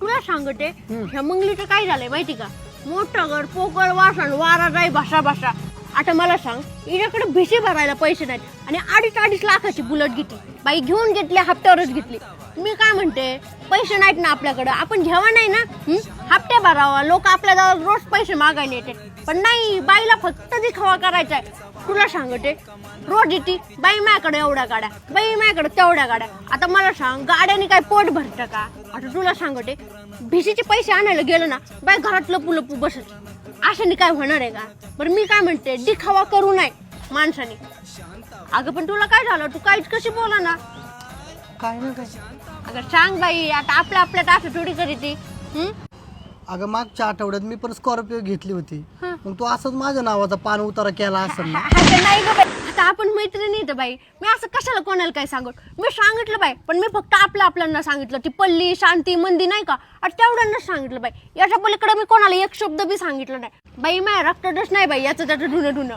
तुला सांगते. ह्या मंगलीचं काय झालंय माहिती का? मोठं घर पोकळ वासण वारा जाई भाषा भाषा आता मला सांग हिच्याकडे भिशी भरायला पैसे नाहीत आणि अडीच अडीच लाखाची बुलट घेतली. बाई घेऊन घेतली हप्त्यावरच घेतली. मी काय म्हणते पैसे नाहीत ना आपल्याकडं. आपण घ्यावा नाही ना? हप्ते भरावा. लोक आपल्या गावात रोज पैसे मागायला येते. पण नाही बाईला फक्त दिखावा करायचा आहे. तुला सांगते रोज येते बाई माझ्याकडे एवढ्या गाड्या बाई माझ्याकडे तेवढ्या गाड्या. आता मला सांग गाड्याने काय पोट भरतं का? आता तुला सांगते भिशीचे पैसे आणायला गेलो ना बाई घरात लपू लपू बसत. अशाने काय होणार आहे का? बरं मी काय म्हणते दिखावा करू नये माणसाने. अगं पण तुला काय झालं? तू काहीच कशी बोला ना? काय ना काय. अगं सांग बाई आता आपल्या आपल्यात असं थोडी करीती हं? अगं मागच्या आठवड्यात मी पण स्कॉर्पिओ घेतली होती. मग तू असंच माझ्या नावाचा पान उतारा केला असेल ना? अगं नाही गं बाई. आता आपण मैत्रिणी तर बाई. मी असं कशाला कोणाला काय सांगू? मी सांगितलं बाई पण मी फक्त आपल्या आपल्यांना सांगितलं. ती पल्ली शांती मंदी नाही का? आणि तेवढ्यांनाच सांगितलं बाई. याच्या पलीकडे मी कोणाला एक शब्द बी सांगितलं नाही. बाई माझ्या रक्तातच नाही बाई याचं त्याचं धुणं धुणं